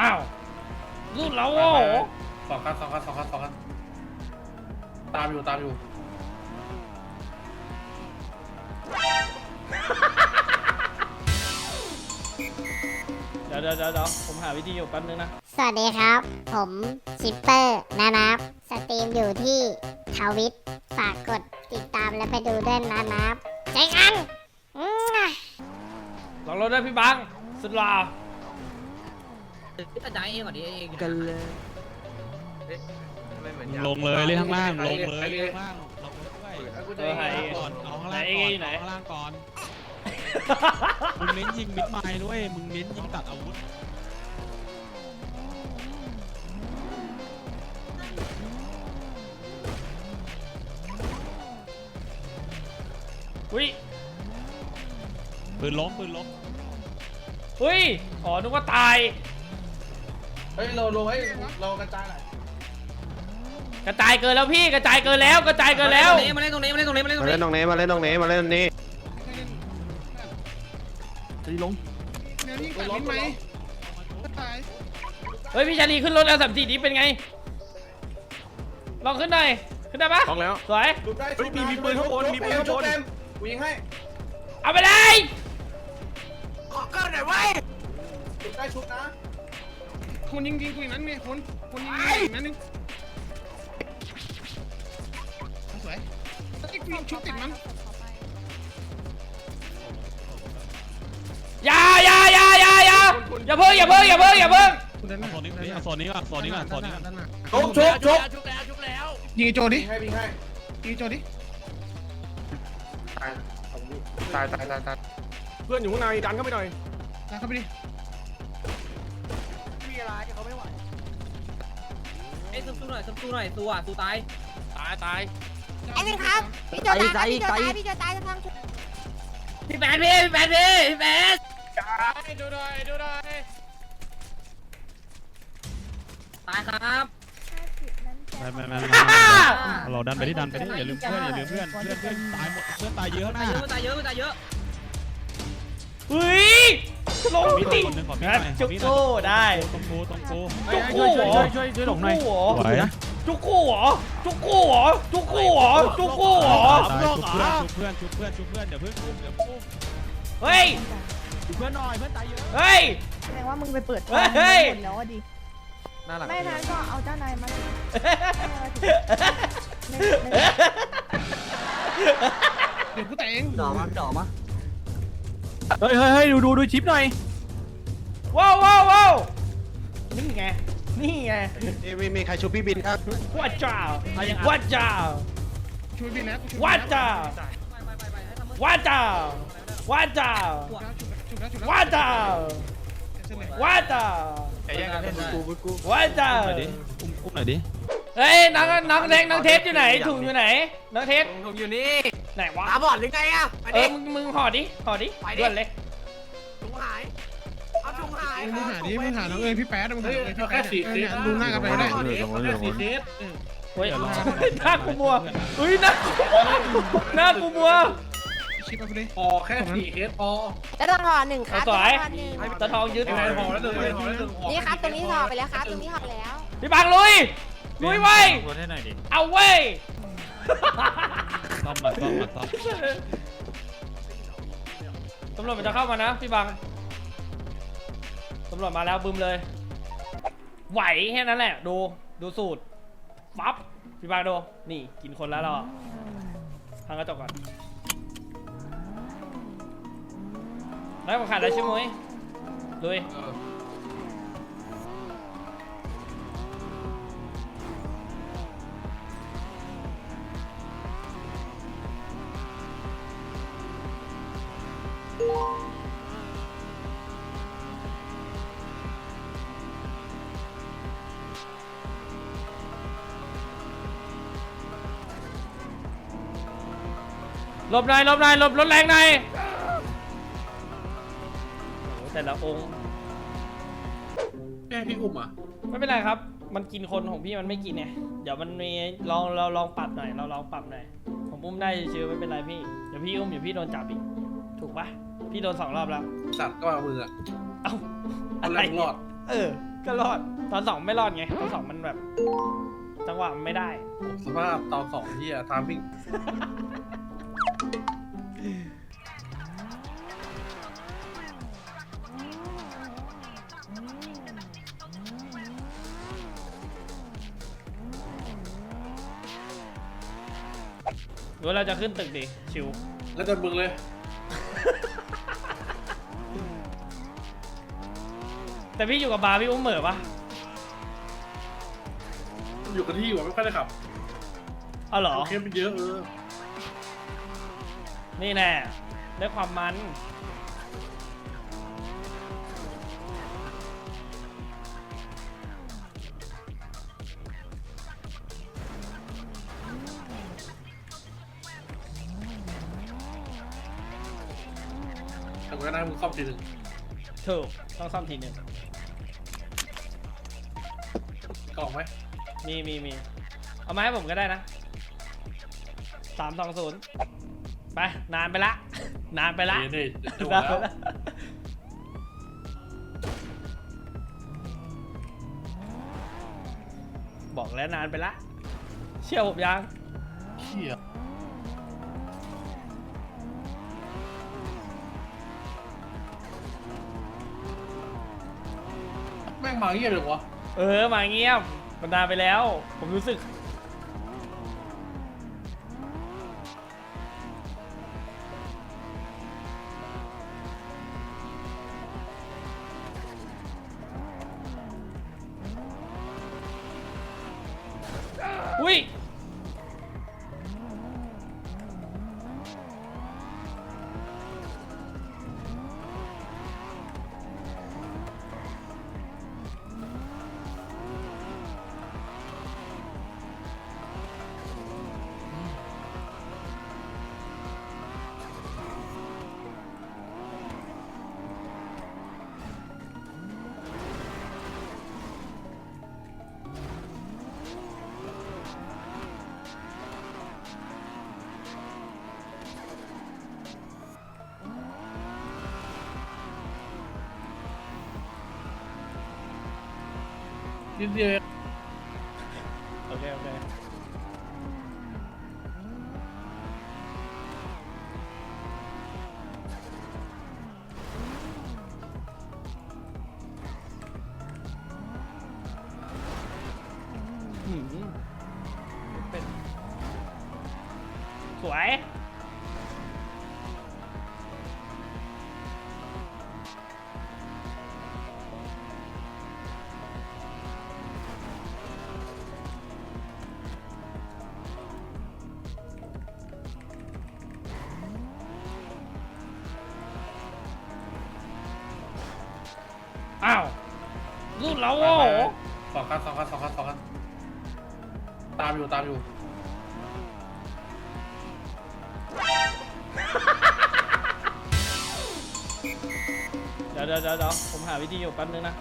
อ้าวรุ่นเราโอ้โหสองคันสองคันสองคันสองคันตามอยู่ตามอยู่เดี๋ยวเดี๋ยวเดี๋ยวเดี๋ยวผมหาวิธีอยู่แป๊บนึงนะ สวัสดีครับ ผมชิปเปอร์นะครับ สตรีมอยู่ที่ทวิตฝากกดติดตามและไปดูด้วยนะครับเจอกันอืม ลองรถด้วยพี่บัง สุดหล่อ กระจายเองก่อนดิเองกันเลยลงเลยเล่นข้างล่างลงเลยเล่นข้างล่างลงด้วยเออหายเองก่อนเอาข้างไหนล่างเองก่อนอยู่ไหนเอาข้างล่างก่อนมึงเน้นยิงมิดไมล์ด้วยมึงเน้นยิงตัดอาวุธอุ้ยปืนล้มปืนล้มอุ้ยอ๋อนึกว่าตาย เฮ้ยเราลงให้เรากระจายหน่อยกระจายเกินแล้วพี่กระจายเกินแล้วกระจายเกินแล้ว มาเล่นตรงนี้มาเล่นตรงนี้มาเล่นตรงมานี้เล่นตรงนี้มาเล่นตรงนี้มาเล่นตรงนี้ตีลงเดี๋ยวนี้กัดลิ้นไหมตายเฮ้ยพี่ชาลีขึ้นรถแล้วสามสี่นี้เป็นไง ลองขึ้นหน่อยขึ้นได้ปะต้องแล้ว สวยดูได้เฮ้ยมีมีปืนข้างบนมีปืนข้างบน กูยิงให้เอาไปเลยดูได้ชุบนะ คนยิงยิงกูอย่างนั้นไงคนคนยิงยิงอย่างนั้นนึงสวยไอ้กูยิงชุบติดมันอย่าอย่าอย่าอย่าอย่าอย่าเพิ่งอย่าเพิ่งอย่าเพิ่งอย่าเพิ่งกูเดินหน้าโซนนี้เอาโซนนี้ก่อนโซนนี้ก่อนโซนนี้ก่อนด้านหน้าชุบชุบชุบยิงไอ้โจดิยิงให้ยิงให้ยิงไอ้โจดิตายตายตายตายตายเพื่อนอยู่ข้างในดันเข้าไปหน่อยลากเข้าไปดิ เอ้ยซุ่มๆหน่อยซุ่มๆหน่อยตัวตัวตายตายตายไอ้หนึ่งครับพี่โจตายครับพี่โจตายพี่โจตายจะฟังชุดพี่แปดพี่พี่แปดพี่พี่แปดดูหน่อยดูหน่อยตายครับไม่ไม่ไม่เราดันไปที่ดันไปที่อย่าลืมเพื่อนอย่าลืมเพื่อนเพื่อนเพื่อนตายหมดเพื่อนตายเยอะข้างหตายน้าเยอะตายเยอะตายเยอะเฮ้ย ลงมิติคนหนึ่งขอพี่หงั้นน่อยจุกกู้ได้ตรงกูตรงกูจุกกู้เหรอช่วยช่วยหลงหน่อยจุกกู้เหรอจุกกู้เหรอจุกกู้เหรอจุกกู้เหรอจุกกู้เหรอตายชุบเพื่อนชุบเพื่อนชุบเพื่อนชุบเพื่อนอย่าเพิ่งอุ้มอย่าเพิ่งอุ้มเฮ้ยชุบเพื่อนหน่อยเพื่อนตายเยอะเฮ้ยแสดงว่ามึงไปเปิดเฮ้ยเฮ้ยหมดแล้วอะดิหน้าหลังไม่นั้นก็เอาเจ้านายมาสิไม่ไม่เดี๋ยวกูแต่งเองดอกมาดอกมา เฮ้ยเฮ้ยเฮ้ยดูดูดูชิปหน่อย ว้าวว้าวว้าวนี่ไง นี่ไงเอ้ยมีมีใครชูพี่บินครับว่าจ้าว่าจ้าช่วยบินนะกูช่วยว่าจ้าไปไปไปไปให้ทำมือว่าจ้าว่าจ้าชุบแล้วชุบแล้วว่าจ้าเส้นเลยว่าจ้าแย่งกันเล่นกูกูว่าจ้าหน่อยดิอุ้มอุ้มหน่อยดิ เฮ้ยน้องน้องเล็กน้องเทสอยู่ไหนถุงอยู่ไหนน้องเทสผมอยู่นี่ไหนวะตาบอดหรือไงอะไปเอดิ อมึงมึงห่อดิห่อดิไปดิ ด่วนเลยถุงหาย เอาถุงหายมึงหาดิมึงหาน้องเอิญพี่แป๊ดมึงหาเฮ้ยเอิญเอาพี่แค่แป๊ดสี่เคเนี่ยสดูหน้ากันไปได้เอาแค่สี่เคสเฮ้ยเดี๋ยวรอหน้ากูมัวเฮ้ยหน้ากูหน้ากูมัว ชิปไปดิพอแค่สี่เคสพอแล้วต้องห่อหนึ่งครับเอาสวย ต้องห่อหนึ่งตะทองยึดไอ้แมนพอแล้วหนึ่งไอ้พอแล้วหนึ่งพอนี่ครับตรงนี้ห่อไปแล้วครับ ตรงนี้ห่อไปแล้วพี่บังลุย ลุยไว้ยรถให้หน่อยดิเอาเว้ยซ่อมหน่อยซ่อมหน่อยซ่อมตำรวจมันจะเข้ามานะพี่บังตำรวจมาแล้วบึมเลย ไหวแค่นั้นแหละ ดูดูสูตรปั๊บพี่บังดูนี่กินคนแล้วเราอะทางกระจกก่อนได้ผมขาดแล้วใช่ไหมยลุย บหน่อยหลบหน่อยหลบรถแรงหน่อยโอ้โหแต่ละองค์แค่พี่อุ้มอะไม่เป็นไรครับ มันกินคนของพี่มันไม่กินไงเดี๋ยวมันมีลองเราลองปรับหน่อยเราลองปรับหน่อยผมอุ้มได้เชื่อไม่เป็นไรพี่เดี๋ยวพี่อุ้มเดี๋ยวพี่โดนจับอีกถูกปะพี่โดนสองรอบแล้ว สัตว์ก็เอามืออะเอ้าเอาอะไรแรงรอด เออ ก็รอดตอนสองไม่รอดไงตอนสองมันแบบ จังหวะมันไม่ได้ สภาพตอนสองที่อะทามมิ่ง หรือว่าเราจะขึ้นตึกดิชิวแล้วจะมึงเลย แต่พี่อยู่กับบาร์พี่อุ้มเหม่อปะอยู่กับที่อยู่อะไม่ค่อยได้ขับเอาเหรอโอเคมันเยอะเออ นี่แน่ได้ความมัน แต่ก็ได้มึงซ่อมทีหนึ่งถูกต้องซ่อมทีหนึ่งกล่องไหมมีมีมีเอามาให้ผมก็ได้นะสามสองศูนย์ไป นานไปละ นานไปละเดี๋ยวนี่จะหมนานดไปแล้วละบอกแล้วนานไปละ เชื่อผมยัง เชี่ย เงี้ยเลยวะเออมาเงียบมันนานไปแล้ว ผมรู้สึก นิดเดียวโอเคโอเคหืมเป็น สวย ตามอยู่ตามอยู่ เดี๋ยวเดี๋ยวเดี๋ยวเดี๋ยวผมหาวิธีอยู่แป๊บนึงนะ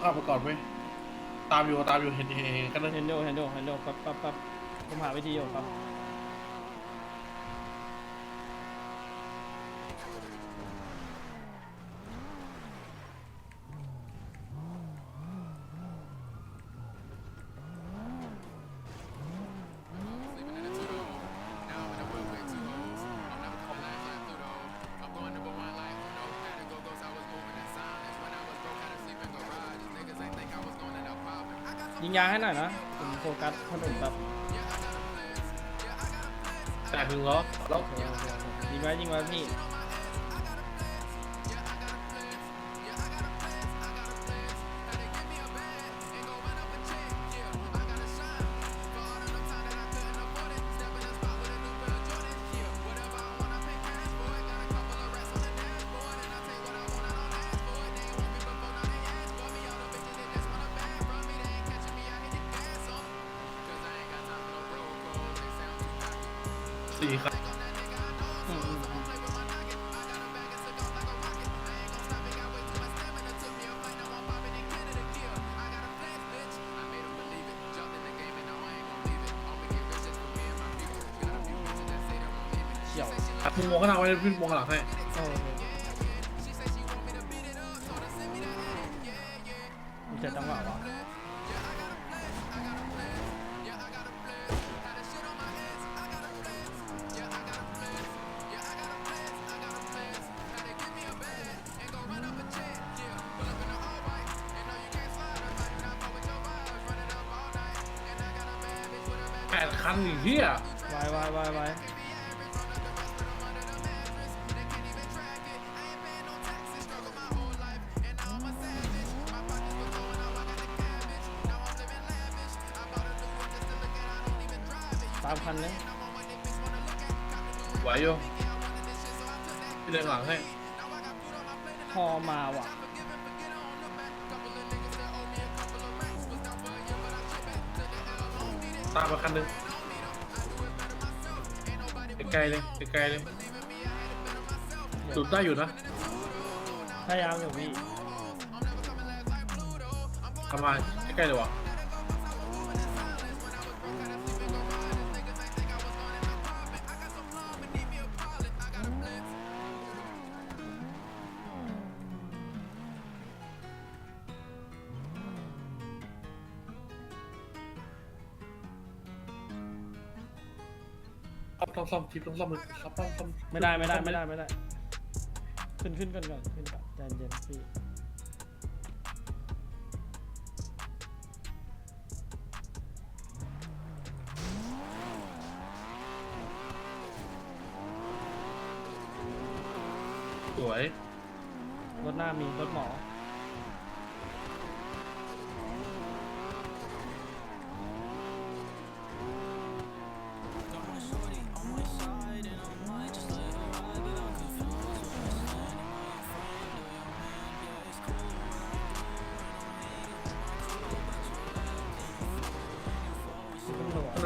ข้ามไปก่อนไหมตามอยู่ตามอยู่เห็นเห็นเห็นกันเลยเห็นดูเห็นดูเห็นดูแป๊บแป๊บแป๊บผมหาวิธีอยู่ครับ ยิงยางให้หน่อยนะผมโฟกัสถนนแบบแตกหนึ่งเหรอแล้วโอเคโอเคโอเคยิงไว้ยิงไว้พี่ สี่คันอืมอืมอืมเฉียวมึงมองข้างหน้าไว้พี่มองข้างหลังให้ แปดคันอีกเหี้ยวายวายวายวายตามคันเลยไหวอยู่พี่เดินหลังให้พอมาว่ะ ตามมาคันหนึง ไกลๆเลยไกลๆเลยสูบได้อยู่นะพยายามอยู่พี่ทำมาใกล้ๆเลยวะ ซ่อมต้องซ่อมทิปต้องซ่อมมือครับต้องซ่อมไม่ได้ไม่ได้ไม่ได้ไม่ได้ ขึ้นขึ้นก่อนก่อนขึ้นก่อนใจเย็นพี่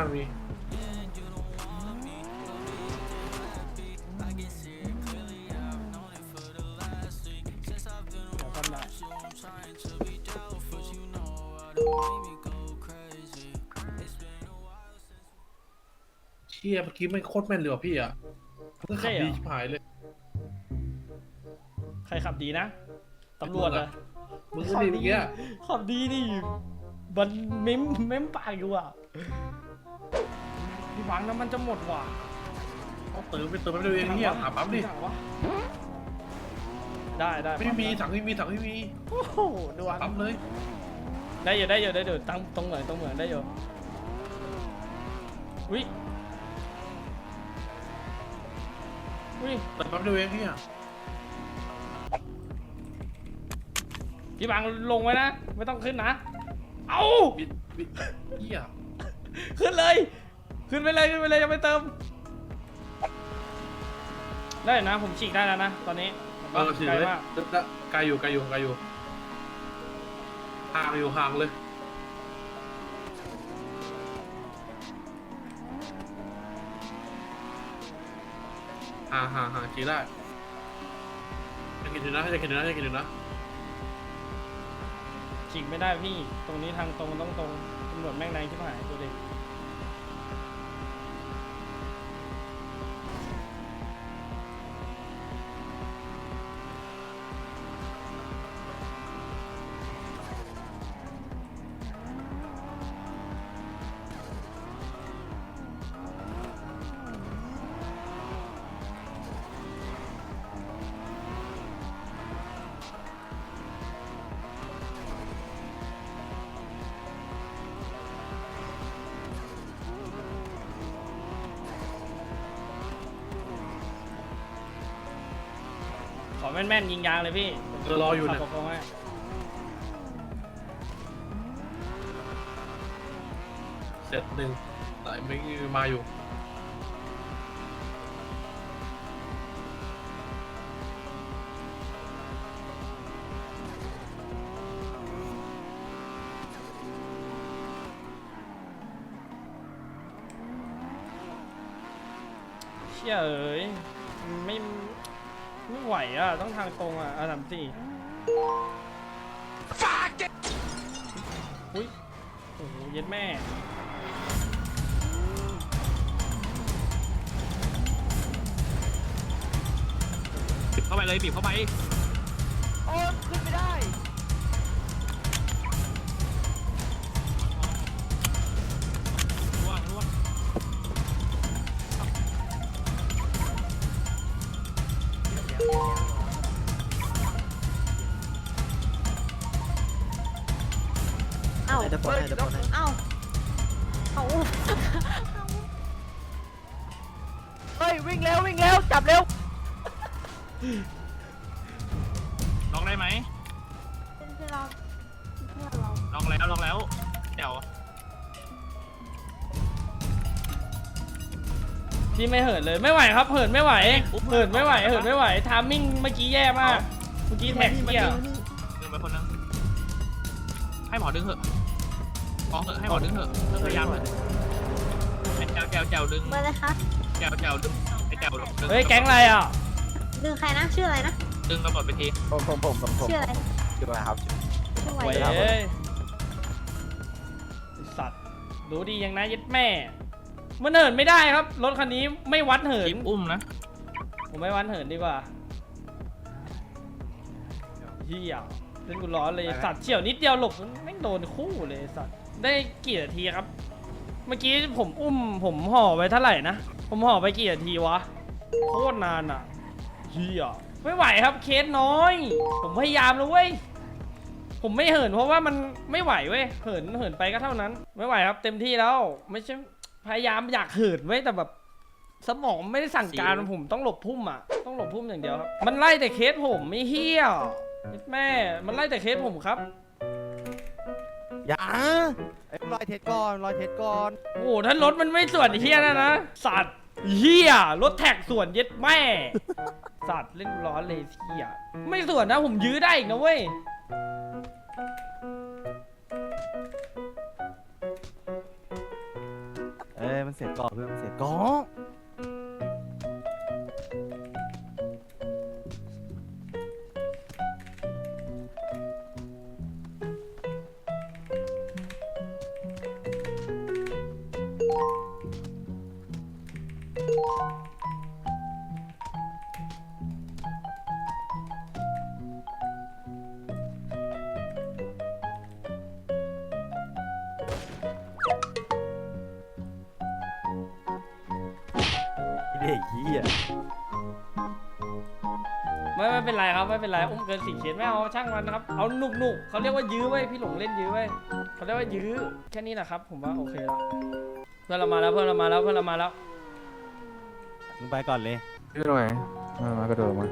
างหน้ามีเดี๋ยวซ่อมได้เชี่ยเมื่อกี้ไม่งโคตรแม่นเลยว่ะพี่อะเพิ่งขับดีชิบหายเลย ใครขับดีนะตำรวจอะมึงก็ดีเมื่อกี้อะขับดีดิมันเม้มเม้มปากอยู่อะพี่ หวังน้ำมันจะหมดว่ะเอาเติมไปเติมไปดูเองเนี่ยหาปั๊มดิวะได้ได้ไม่มีถังไม่มีถังไม่มีโอ้โหดวงปั๊มเลยได้อยู่ได้อยู่ได้อยู่ตั้งตรงเหมือนตรงเหมือนได้อยู่อุ้ยอุ้ยเติมปั๊มดูเองเนี่ยพี่บังลงไว้นะ ไม่ต้องขึ้นนะ เอาเหี้ยขึ้นเลย ขึ้นไปเลยขึ้นไปเลยยังไม่เติมได้นะผมฉีกได้แล้วนะตอนนี้เออถือไกลเลยมากไกลอยู่ไกลอยู่ไกลอยู่ห่างอยู่ห่างเลยห่างห่างห่างจีได้จะกินอยู่นะจะกินอยู่นะจะกินอยู่นะฉีกไม่ได้พี่ ตรงนี้ทางตรงมันต้องตรงตำรวจแม่งแรงชิบหายดูดิข แม่นๆยิงยางเลยพี่เออรออยู่ขัเนี่ยบประคองให้เสร็จหนึ่งแต่ไม่มาอยู่ เชี่ยเอ้ยไม่ ไม่ไหวอะต้องทางตรงอะอะสามสี่อุ้ยโอ้โหเย็ดแม่เข้าไปเลยบีบเข้าไป โอ้ขึ้นไม่ได้ เฮ้ยวิ่งเร็ววิ่งเร็วจับเร็วลองได้ไหมคือเราเพื่อนเราลองแล้วลองแล้วเดี๋ยวพี่ไม่เหินเลยไม่ไหวครับเหินไม่ไหวเหินไม่ไหวเหินไม่ไหวทามมิ่งเมื่อกี้แย่มากเมื่อกี้แท็กเกียร์ดึงไปคนนึงให้หมอดึงเถอะกองเถอะให้หมอดึงเถอะพยายามเลยไอ้แจวแจวแจวดึงเบอร์เลยคะ แจวแจวดึงไอ้แจวดึงเฮ้ยแก๊งอะไรอะดึงใครนะชื่ออะไรนะดึงตำรวจไปทีผมผมผมผมผมชื่ออะไรชื่ออะไรครับชื่อโว้ไว้ยไอ้สัตว์รู้ดียังนะยัดแม่ มันเหินไม่ได้ครับ รถคันนี้ไม่วัดเหินจิบอุ้มนะผมไม่วัดเหินดีกว่าเฮียเล่นกูร้อนเลยสัตว์เฉียวนิดเดียวหลบไม่งโดนคู่เลยสัตว์ได้กี่นาทีครับ เมื่อกี้ผมอุ้มผมห่อไปเท่าไหร่นะ ผมห่อไปกี่นาทีวะ โคตรนานอะเฮียไม่ไหวครับเคสน้อย ผมพยายามแล้วเว้ย ผมไม่เหินเพราะว่ามันไม่ไหวเว้ย เหินเหินไปก็เท่านั้น ไม่ไหวครับ เต็มที่แล้ว ไม่ใช่ พยายามอยากเหินไว้ยแต่แบบ สมองไม่ได้สั่งการผมต้องหลบพุ่มอะ ต้องหลบพุ่มอย่างเดียวครับ มันไล่แต่เคสผมไม่เฮี้ยแม่ มันไล่แต่เคสผมครับ อย่าไอ้รอยเทสก่อนรอยเทสก่อน โอ้โหถ้ารถมันไม่ส่วนเฮี้ยนะนะ สัตว์ เฮี้ยรถแท็กส่วนเย็ดแม่ สัตว์เล่นร้อนเลยเฮี้ยไม่ส่วนนะผมยื้อได้อีกนะเว้ยเอ้ยมันเสียก่อนเพื่อนมันเสียก่อน ไม่ไม่เป็นไรครับไม่เป็นไรอุ้มเกินสี่เคสไม่เอาช่างมันนะครับเอาหนุกหนุกเขาเรียกว่ายื้อไว้ยพี่หลงเล่นยื้อไว้ยเขาเรียกว่ายื้อแค่นี้แหละครับ ผมว่าโอเคแล้วเพื่อนเรามาแล้วเพื่อนเรามาแล้วเพื่อนเรามาแล้วมึงไปก่อนเลย พี่หน่อยมามากระโดดมา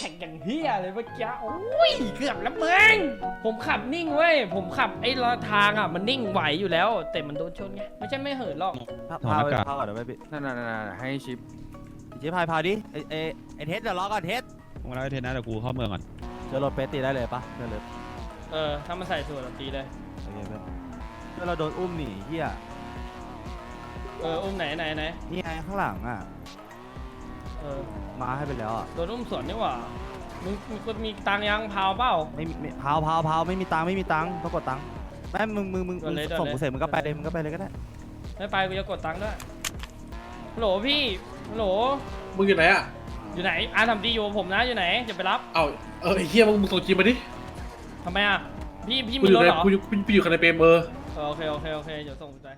แข่งอย่างเฮียเลยเมื่อกี้โอ้ยเกือบแล้วมึงผมขับนิ่งเว้ยผมขับไอ้ล้อทางอะมันนิ่งไหวอยู่แล้ว แต่มันโดนชนไงไม่ใช่ไม่เหินหรอกพาถอดพาหน้าไปกากพาก่อนเดี๋ยวไปพี่นั่นน่ะให้ชิปเจ๊พายพาดิไอไอไอเทสเดี๋ยวรอก่อนเทสมึงแล้วไอ้เทนนะเดี๋ยวกูเข้าเมืองก่อนเจอรถเปสตีได้เลยปะเจอเลยเออถ้ามันใส่สูตรตีเลยโอเคเพื่อนเพื่อนเราโดนอุ้มหนีเหี้ยเอออุ้มไหนไหนไหนนี่ไงข้างหลังอะ เออมาให้ไปแล้วอะโดนอุ้มสวนนี่หว่ามึงมึงคนมีตังค์ยังพาวเปล่า ไม่มีไม่พาวพาวพาวไม่มีตังค์ไม่มีตังค์ต้องกดตังค์แม่มึงมึงมึงโดนเลยมึงส่งโดนเลยกูเสร็จมึงก็ไปเลยมึงก็ไปเลยก็ได้ไม่ไปกูจะกดตังค์ด้วยฮัลโหลพี่ฮัลโหลมึงอยู่ไหนอะ อยู่ไหนอาทำดีอยู่กับผมนะอยู่ไหนจะไปรับเอ้าเออไอ้เฮียมึงมึงส่งจีมาดิทำไมอะพี่พี่กูมีอยู่รถในเหรอกูอยู่กูอยู่กับในเปรมเออ เออโอเคโอเคโอเคเดี๋ยวส่งไป